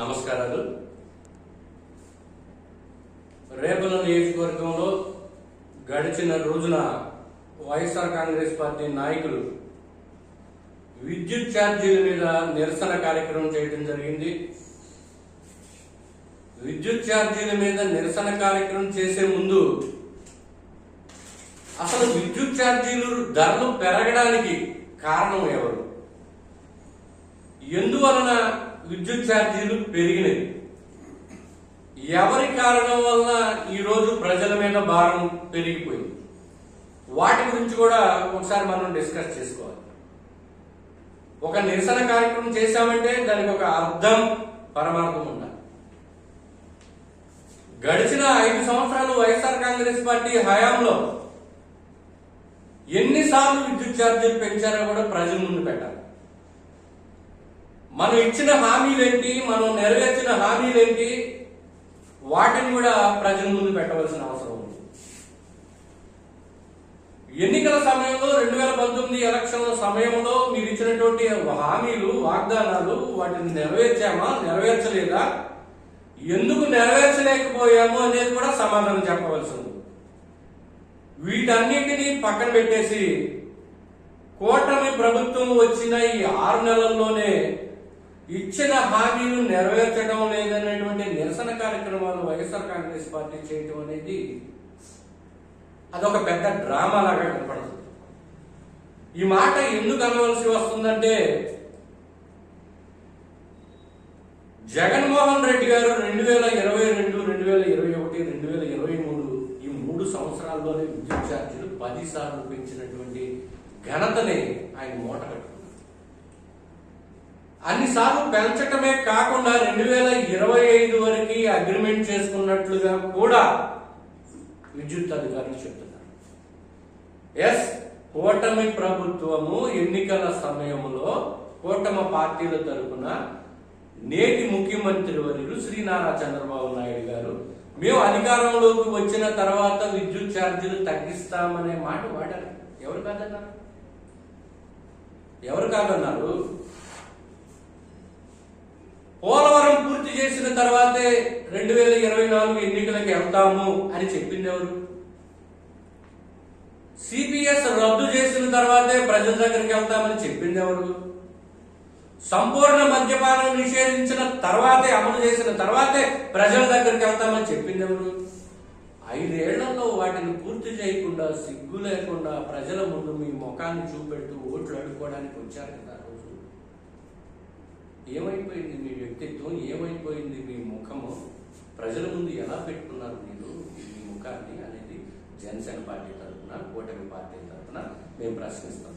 నమస్కారాలు. రేపల నియోజకవర్గంలో గడిచిన రోజున వైఎస్ఆర్ కాంగ్రెస్ పార్టీ నాయకులు విద్యుత్ ఛార్జీల మీద నిరసన కార్యక్రమం చేయడం జరిగింది. విద్యుత్ ఛార్జీల మీద నిరసన కార్యక్రమం చేసే ముందు అసలు విద్యుత్ ఛార్జీలు ధరలు పెరగడానికి కారణం ఎవరు? ఎందువలన విద్యుత్ ఛార్జీలు పెరిగినాయి. ఎవరి కారణం వలన ఈరోజు ప్రజల మీద భారం పెరిగిపోయింది? వాటి గురించి కూడా ఒకసారి మనం డిస్కస్ చేసుకోవాలి. ఒక నిరసన కార్యక్రమం చేశామంటే దానికి ఒక అర్థం పరమార్థం ఉండాలి. గడిచిన ఐదు సంవత్సరాలు వైఎస్ఆర్ కాంగ్రెస్ పార్టీ హయాంలో ఎన్నిసార్లు విద్యుత్ ఛార్జీలు పెంచారో కూడా ప్రజల ముందు పెట్టాలి. మనం ఇచ్చిన హామీలేంటి? మనం నెరవేర్చిన హామీలేంటి? వాటిని కూడా ప్రజల ముందు పెట్టవలసిన అవసరం ఉంది. ఎన్నికల సమయంలో రెండు వేల పంతొమ్మిది ఎలక్షన్ల సమయంలో మీరు ఇచ్చినటువంటి హామీలు వాగ్దానాలు వాటిని నెరవేర్చామా నెరవేర్చలేదా? ఎందుకు నెరవేర్చలేకపోయాము అనేది కూడా సమాధానం చెప్పవలసి ఉంది. వీటన్నిటినీ పక్కన పెట్టేసి కూటమి ప్రభుత్వం వచ్చిన ఈ ఆరు నెలల్లోనే ఇచ్చిన హామీలు నెరవేర్చడం లేదనేటువంటి నిరసన కార్యక్రమాలు వైఎస్ఆర్ కాంగ్రెస్ పార్టీ చేయటం అనేది అదొక పెద్ద డ్రామా లాగా కనపడుతుంది. ఈ మాట ఎందుకు అనవలసి వస్తుందంటే జగన్మోహన్ రెడ్డి గారు రెండు వేల ఇరవై రెండు రెండు వేల ఇరవై ఒకటి రెండు వేల ఇరవై మూడు ఈ మూడు సంవత్సరాల్లోనే విద్యుత్ ఛార్జీలు పది సార్లు పెంచినటువంటి ఘనతని ఆయన మూట కట్టుకున్నారు అన్నిసార్లు పెంచటమే కాకుండా రెండు వేల ఇరవై ఐదు వరకు అగ్రిమెంట్ చేసుకున్నట్లుగా కూడా విద్యుత్ అధికారులు చెప్తున్నారు. ఎస్ కూటమి ప్రభుత్వము ఎన్నికల సమయంలో కూటమి పార్టీల తరపున నేటి ముఖ్యమంత్రి వర్యులు శ్రీ నారా చంద్రబాబు నాయుడు గారు మేము అధికారంలోకి వచ్చిన తర్వాత విద్యుత్ ఛార్జీలు తగ్గిస్తామనే మాట వాడారు. ఎవరు కాదన్నారు? ఎవరు కాదన్నారు పోలవరం పూర్తి చేసిన తర్వాతే రెండు వేల ఇరవై నాలుగు ఎన్నికలకు వెళ్తాము అని చెప్పింది ఎవరు సిపిఎస్ రద్దు చేసిన తర్వాతే ప్రజల దగ్గరికి వెళ్తామని చెప్పింది ఎవరు సంపూర్ణ మద్యపానం నిషేధించిన తర్వాతే అమలు చేసిన తర్వాతే ప్రజల దగ్గరికి వెళ్తామని చెప్పింది ఎవరు ఐదేళ్ళలో వాటిని పూర్తి చేయకుండా సిగ్గు లేకుండా ప్రజల ముందు మీ ముఖాన్ని చూపెడుతూ ఓట్లు అడుక్కోవడానికి వచ్చారు కదా రోజు. ఏమైపోయింది మీ వ్యక్తి ప్రజల ముందు ఎలా పెట్టుకున్నారు మీరు? మీ ముఖాన్ని అనేది జనసేన పార్టీ తరఫున కూటమి పార్టీ తరఫున మేము ప్రశ్నిస్తున్నాం